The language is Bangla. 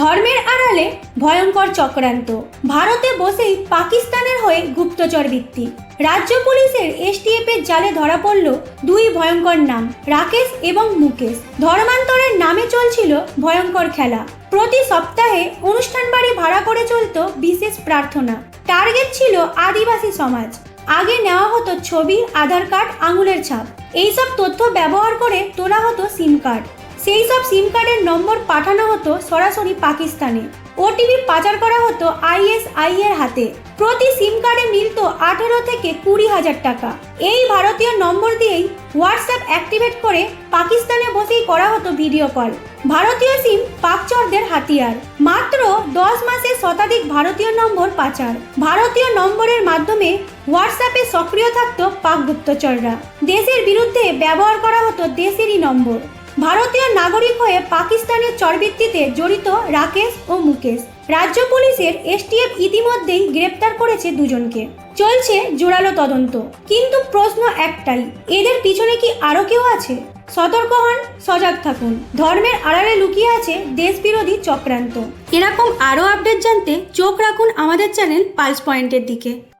ধর্মের আড়ালে ভয়ঙ্কর চক্রান্ত। ভারতে বসেই পাকিস্তানের হয়ে গুপ্তচর বৃত্তি রাজ্য পুলিশের এসটিএফ এর জালে ধরা পড়ল দুই ভয়ঙ্কর নাম, রাকেশ এবং মুকেশ। ধর্মান্তরের নামে চলছিল ভয়ঙ্কর খেলা। প্রতি সপ্তাহে অনুষ্ঠান বাড়ি ভাড়া করে চলতো বিশেষ প্রার্থনা। টার্গেট ছিল আদিবাসী সমাজ। আগে নেওয়া হতো ছবি, আধার কার্ড, আঙুলের ছাপ। এইসব তথ্য ব্যবহার করে তোলা হতো সিম কার্ড। সেই সব সিম কার্ডের নম্বর পাঠানো হতো সরাসরি পাকিস্তানে। ওটিপি পাচার করা হতো আইএসআই এর হাতে। প্রতি সিম কার্ডে মিলত আঠেরো থেকে কুড়ি হাজার টাকা। এই ভারতীয় নম্বর দিয়েই হোয়াটসঅ্যাপ অ্যাক্টিভেট করে পাকিস্তানে বসেই করা হতো ভিডিও কল ভারতীয় সিম পাকচরদের হাতিয়ার। মাত্র দশ মাসে শতাধিক ভারতীয় নম্বর পাচার। ভারতীয় নম্বরের মাধ্যমে হোয়াটসঅ্যাপে সক্রিয় থাকতো পাক গুপ্তচররা। দেশের বিরুদ্ধে ব্যবহার করা হতো দেশেরই নম্বর। ভারতীয় নাগরিক হয়ে পাকিস্তানের চরবৃত্তিতে জড়িত রাকেশ ও মুকেশ। রাজ্য পুলিশের এসটিএফ ইতিমধ্যেই গ্রেপ্তার করেছে দুজনকে। চলছে জোরালো তদন্ত। কিন্তু প্রশ্ন একটাই, এদের পিছনে কি আরও কেউ আছে? সতর্ক হন, সজাগ থাকুন। ধর্মের আড়ালে লুকিয়ে আছে দেশবিরোধী চক্রান্ত। এরকম আরও আপডেট জানতে চোখ রাখুন আমাদের চ্যানেল পালস পয়েন্টের দিকে।